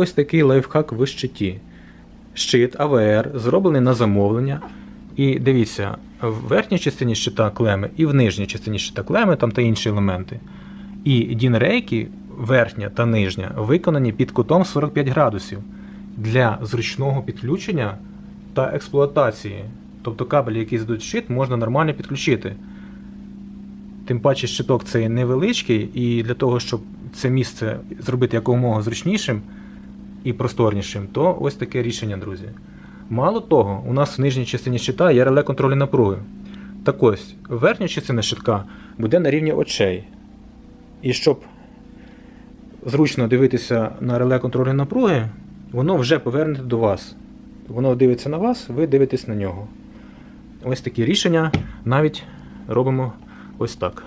Ось такий лайфхак в щиті. Щит АВР зроблений на замовлення. І дивіться, в верхній частині щита клеми і в нижній частині щита клеми, там та інші елементи. І дінрейки, верхня та нижня, виконані під кутом 45 градусів для зручного підключення та експлуатації. Тобто кабель, який здуть щит, можна нормально підключити. Тим паче щиток цей невеличкий, і для того, щоб це місце зробити якомога зручнішим і просторнішим, то ось таке рішення, друзі. Мало того, у нас в нижній частині щита є реле контролю напруги. Так ось, верхня частина щитка буде на рівні очей. І щоб зручно дивитися на реле контролю напруги, воно вже повернете до вас. Воно дивиться на вас, ви дивитесь на нього. Ось такі рішення навіть робимо ось так.